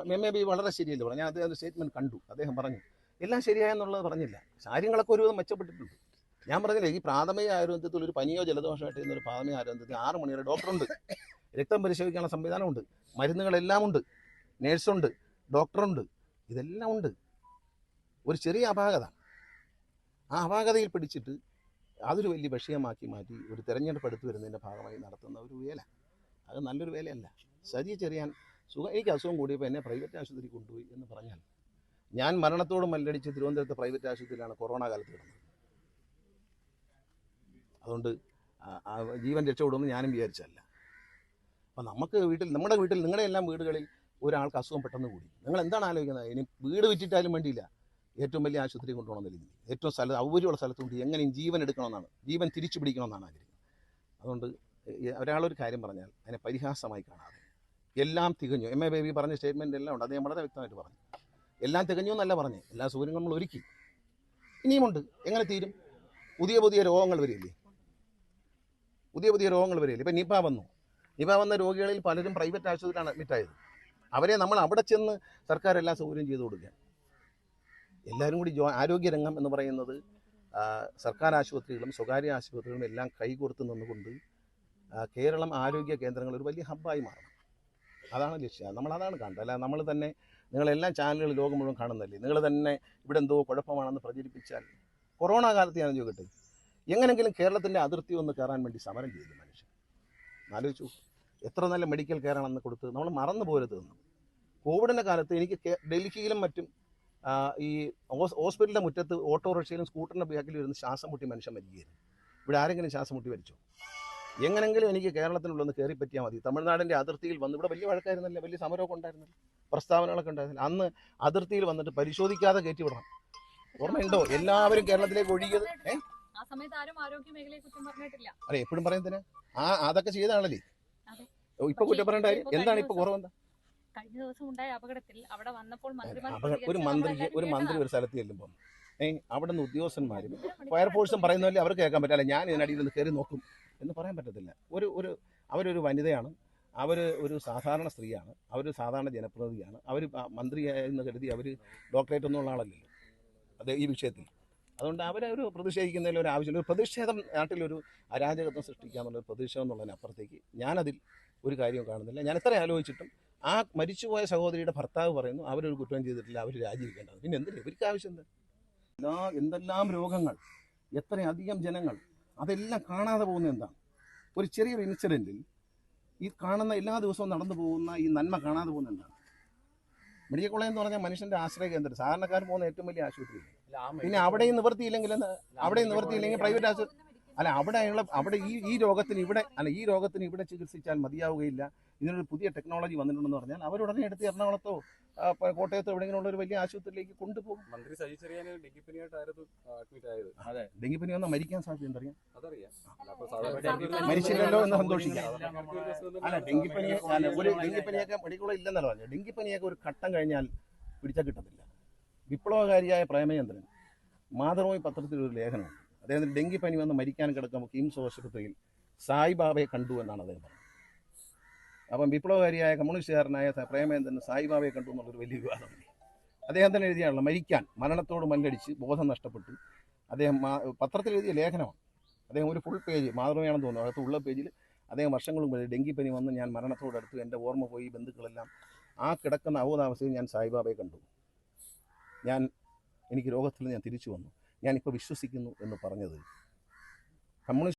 M A B വളരെ ശരിയല്ലേ പറഞ്ഞു ഞാൻ അദ്ദേഹം സ്റ്റേറ്റ്മെന്റ് കണ്ടു. അദ്ദേഹം പറഞ്ഞു എല്ലാം ശരിയായെന്നുള്ളത് പറഞ്ഞില്ല. കാര്യങ്ങളൊക്കെ ഒരുവിധം മെച്ചപ്പെട്ടിട്ടുണ്ട്. ഞാൻ പറഞ്ഞില്ലേ ഈ പ്രാഥമിക ആരോഗ്യത്തിൽ ഒരു പനിയോ ജലദോഷമായിട്ട് ഒരു പ്രാഥമിക ആരോഗ്യത്തിൽ ആറ് മണി വരെ ഡോക്ടറുണ്ട്. രക്തം പരിശോധിക്കാനുള്ള സംവിധാനമുണ്ട്. മരുന്നുകളെല്ലാം ഉണ്ട് നേഴ്സുണ്ട്. ഡോക്ടറുണ്ട്. ഇതെല്ലാം ഉണ്ട് ഒരു ചെറിയ അപാകത. ആ അപാകതയിൽ പിടിച്ചിട്ട് അതൊരു വലിയ വിഷയമാക്കി മാറ്റി ഒരു തെരഞ്ഞെടുപ്പ് എടുത്തു വരുന്നതിന്റെ ഭാഗമായി നടത്തുന്ന ഒരു വേല. അത് നല്ലൊരു വേലയല്ല. സജി ചെറിയാൻ സുഖം എനിക്ക് അസുഖം കൂടിയപ്പോൾ എന്നെ പ്രൈവറ്റ് ആശുപത്രി കൊണ്ടുപോയി എന്ന് പറഞ്ഞാൽ ഞാൻ മരണത്തോട് മല്ലടിച്ച് തിരുവനന്തപുരത്ത് പ്രൈവറ്റ് ആശുപത്രിയിലാണ് കൊറോണ കാലത്ത് കിടന്നത്. അതുകൊണ്ട് ജീവൻ രക്ഷപ്പെടുമെന്ന് ഞാനും വിചാരിച്ചല്ല അപ്പം നമുക്ക് വീട്ടിൽ നമ്മുടെ വീട്ടിൽ നിങ്ങളുടെ എല്ലാം വീടുകളിൽ ഒരാൾക്ക് അസുഖം പെട്ടെന്ന് കൂടി. നിങ്ങൾ എന്താണ് ആലോചിക്കുന്നത്? ഇനി വീട് വിറ്റിട്ടാലും വേണ്ടിയില്ല. ഏറ്റവും വലിയ ആശുപത്രി കൊണ്ടുപോകണമെന്നില്ല ഏറ്റവും സ്ഥലം ഔകര്യമുള്ള സ്ഥലത്തുകൊണ്ട് എങ്ങനെയും ജീവൻ എടുക്കണമെന്നാണ്. ജീവൻ തിരിച്ചു പിടിക്കണമെന്നാണ് ആഗ്രഹം. അതുകൊണ്ട് ഒരാളൊരു കാര്യം പറഞ്ഞാൽ അതിനെ പരിഹാസമായി കാണാതെ എല്ലാം തികഞ്ഞു. എം എ ബേബി പറഞ്ഞ സ്റ്റേറ്റ്മെന്റ് എല്ലാം ഉണ്ട്. അദ്ദേഹം വളരെ വ്യക്തമായിട്ട് പറഞ്ഞു. എല്ലാം തികഞ്ഞു എന്നല്ല പറഞ്ഞു. എല്ലാ സൗകര്യങ്ങളും നമ്മൾ ഒരുക്കി. ഇനിയുമുണ്ട് എങ്ങനെ തീരും? പുതിയ പുതിയ രോഗങ്ങൾ വരില്ലേ പുതിയ പുതിയ രോഗങ്ങൾ വരില്ലേ ഇപ്പം നിപ വന്നു. നിപ വന്ന രോഗികളിൽ പലരും പ്രൈവറ്റ് ആശുപത്രിയിലാണ് അഡ്മിറ്റ് ആയത്. അവരെ നമ്മൾ അവിടെ ചെന്ന് സർക്കാർ എല്ലാ സൗകര്യം ചെയ്തു കൊടുക്കുക. എല്ലാവരും കൂടി ജോ ആരോഗ്യരംഗം എന്ന് പറയുന്നത് സർക്കാർ ആശുപത്രികളും സ്വകാര്യ ആശുപത്രികളും എല്ലാം കൈകോർത്ത് നിന്നുകൊണ്ട് കേരളം ആരോഗ്യ കേന്ദ്രങ്ങൾ ഒരു വലിയ ഹബ്ബായി മാറണം. അതാണ് ലക്ഷ്യം. നമ്മൾ അതാണ് കാണുന്നത് അല്ല നമ്മൾ തന്നെ നിങ്ങളെല്ലാ ചാനലുകൾ ലോകം മുഴുവൻ കാണുന്നല്ലേ നിങ്ങൾ തന്നെ ഇവിടെ എന്തോ കുഴപ്പമാണെന്ന് പ്രചരിപ്പിച്ചാൽ കൊറോണ കാലത്ത് ഞാൻ ചോദിക്കട്ടെ? എങ്ങനെങ്കിലും കേരളത്തിന്റെ അതിർത്തി ഒന്ന് കയറാൻ വേണ്ടി സമരം ചെയ്തു മനുഷ്യൻ. ആലോചിച്ചു. എത്ര നല്ല മെഡിക്കൽ കെയറാണെന്ന് കൊടുത്ത് നമ്മൾ മറന്നു പോരുത് എന്ന്. കോവിഡിന്റെ കാലത്ത് എനിക്ക് ഡൽഹിയിലും മറ്റും ഈ ഹോസ്- ഹോസ്പിറ്റലിന്റെ മുറ്റത്ത് ഓട്ടോറിക്ഷയിലും സ്കൂട്ടറിന്റെ ബാക്കിൽ ഇരുന്ന് ശ്വാസം മുട്ടി മനുഷ്യൻ മരിക്കുകയായിരുന്നു. ഇവിടെ ആരെങ്കിലും ശ്വാസം മുട്ടി മരിച്ചോ? എങ്ങനെങ്കിലും എനിക്ക് കേരളത്തിനുള്ളൊന്ന് കയറി പറ്റിയാൽ മതി. തമിഴ്നാടിന്റെ അതിർത്തിയിൽ വന്ന് ഇവിടെ വലിയ വഴക്കായിരുന്നല്ലേ വലിയ സമരമൊക്കെ ഉണ്ടായിരുന്നില്ല പ്രസ്താവനകളൊക്കെ ഉണ്ടായിരുന്നില്ല. അന്ന് അതിർത്തിയിൽ വന്നിട്ട് പരിശോധിക്കാതെ കയറ്റി വിടണം ഓർമ്മയുണ്ടോ? എല്ലാവരും കേരളത്തിലേക്ക് ഒഴുകിയത്? ഏ? ആ സമയത്ത് ആരും ആരോഗ്യ കുറ്റം പറഞ്ഞിട്ടില്ല. അല്ലെ എപ്പോഴും പറയുന്നതിന് ആ അതൊക്കെ ചെയ്താണല്ലേ ഇപ്പൊ കുറ്റം പറയേണ്ട എന്താണ് ഇപ്പൊ കുറവെന്താ കഴിഞ്ഞ ദിവസം ഉണ്ടായ അപകടത്തിൽ അവിടെ വന്നപ്പോൾ ഒരു മന്ത്രി ഒരു മന്ത്രി ഒരു സ്ഥലത്ത് ചെല്ലുമ്പോൾ ഏഹ് അവിടെ നിന്ന് ഉദ്യോഗസ്ഥന്മാരും ഫയർഫോഴ്സും പറയുന്നതല്ലേ അവർക്ക് കേൾക്കാൻ പറ്റില്ല. ഞാൻ ഇതിനടിയിൽ നിന്ന് കയറി നോക്കും. എന്ന് പറയാൻ പറ്റത്തില്ല. ഒരു ഒരു അവരൊരു വനിതയാണ്. അവർ ഒരു സാധാരണ സ്ത്രീയാണ്. അവർ സാധാരണ ജനപ്രതിനിധിയാണ്. അവർ മന്ത്രിയായെന്ന് കരുതി അവർ ഡോക്ടറേറ്റ് ഒന്നും ഉള്ള ആളല്ലല്ലോ അത് ഈ വിഷയത്തിൽ. അതുകൊണ്ട് അവരെ ഒരു പ്രതിഷേധിക്കുന്നതിൽ ഒരു ആവശ്യമില്ല. ഒരു പ്രതിഷേധം നാട്ടിലൊരു അരാജകത്വം സൃഷ്ടിക്കാമെന്നുള്ള ഒരു പ്രതിഷേധം എന്നുള്ളതിനപ്പുറത്തേക്ക് ഞാനതിൽ ഒരു കാര്യവും കാണുന്നില്ല. ഞാൻ എത്ര ആലോചിച്ചിട്ടും ആ മരിച്ചുപോയ സഹോദരിയുടെ ഭർത്താവ് പറയുന്നു അവരൊരു കുറ്റം ചെയ്തിട്ടില്ല. അവർ രാജിവെക്കേണ്ടത് പിന്നെ എന്തിനാ? ഇവർക്ക് ആവശ്യം എന്താ? എല്ലാ എന്തെല്ലാം രോഗങ്ങൾ എത്രയധികം ജനങ്ങൾ അതെല്ലാം കാണാതെ പോകുന്ന എന്താണ്? ഒരു ചെറിയൊരു ഇൻസിഡന്റിൽ ഈ കാണുന്ന എല്ലാ ദിവസവും നടന്നു പോകുന്ന ഈ നന്മ കാണാതെ പോകുന്ന എന്താണ്? മെഡിക്കൽ കോളേജ് എന്ന് പറഞ്ഞാൽ മനുഷ്യന്റെ ആശ്രയ കേന്ദ്രം. സാധാരണക്കാർ പോകുന്ന ഏറ്റവും വലിയ ആശുപത്രി പിന്നെ അവിടെയും നിവർത്തിയില്ലെങ്കിൽ എന്താ അവിടെയും നിവർത്തിയില്ലെങ്കിൽ പ്രൈവറ്റ് ആശുപത്രി അല്ല അവിടെയുള്ള അവിടെ ഈ ഈ രോഗത്തിന് ഇവിടെ അല്ല ഈ രോഗത്തിന് ഇവിടെ ചികിത്സിച്ചാൽ മതിയാവുകയില്ല. ഇതിനൊരു പുതിയ ടെക്നോളജി വന്നിട്ടുണ്ടെന്ന് പറഞ്ഞാൽ അവരുടനെ എടുത്ത് എറണാകുളത്തോ കോട്ടയത്തോ എവിടെയെങ്കിലും ഉള്ള ഒരു വലിയ ആശുപത്രിയിലേക്ക് കൊണ്ടുപോകും. മന്ത്രി സജി ചെറിയാൻ ഡെങ്കിപ്പനിയായിട്ടായിരുന്നു അഡ്മിറ്റ് ആയത്. അതെ ഡെങ്കിപ്പനി വന്നാൽ മരിക്കാൻ സാധ്യത എന്തറിയാം? അതറിയാം. അല്ല, സാധാരണ സാധാരണ മരിച്ചില്ലല്ലോ എന്ന് സന്തോഷിക്കാം. അല്ല ഡെങ്കിപ്പനി അല്ല ഒരു ഡെങ്കിപ്പനിയൊക്കെ മെഡിക്കൽ ഇല്ലെന്നല്ല പറഞ്ഞു ഡെങ്കിപ്പനിയൊക്കെ ഒരു ഘട്ടം കഴിഞ്ഞാൽ പിടിച്ചാൽ കിട്ടത്തില്ല. വിപ്ലവകാരിയായ പ്രേമചന്ദ്രൻ മാതൃഭൂമി പത്രത്തിൽ ഒരു ലേഖനമുണ്ട്. അദ്ദേഹത്തിന് ഡെങ്കിപ്പനി വന്ന് മരിക്കാൻ കിടക്കുമ്പോൾ കിംസ് ആശുപത്രിയിൽ സായിബാബയെ കണ്ടു എന്നാണ് അദ്ദേഹം പറഞ്ഞത്. അപ്പം വിപ്ലവകാരിയായ കമ്മ്യൂണിസ്റ്റുകാരനായ പ്രേമേന്ദ്രൻ സായിബാബയെ കണ്ടു എന്നുള്ളൊരു വലിയ വിവാദമുണ്ട്. അദ്ദേഹം തന്നെ എഴുതിയാണല്ലോ മരിക്കാൻ മരണത്തോട് മല്ലടിച്ച് ബോധം നഷ്ടപ്പെട്ടു. അദ്ദേഹം പത്രത്തിൽ എഴുതിയ ലേഖനമാണ്. അദ്ദേഹം ഒരു ഫുൾ പേജ് മാതൃകയാണെന്ന് തോന്നുന്നു. അകത്ത് ഉള്ള പേജിൽ അദ്ദേഹം വർഷങ്ങൾക്ക് മുമ്പ് ഡെങ്കിപ്പനി വന്ന് ഞാൻ മരണത്തോടടുത്തു എന്റെ ഓർമ്മ പോയി ബന്ധുക്കളെല്ലാം. ആ കിടക്കുന്ന അവതാവസ്ഥയിൽ ഞാൻ സായിബാബയെ കണ്ടു. ഞാൻ എനിക്ക് രോഗത്തിൽ ഞാൻ തിരിച്ചു വന്നു. ഞാനിപ്പോൾ വിശ്വസിക്കുന്നു എന്ന് പറഞ്ഞത് കമ്മ്യൂണിസ്റ്റ്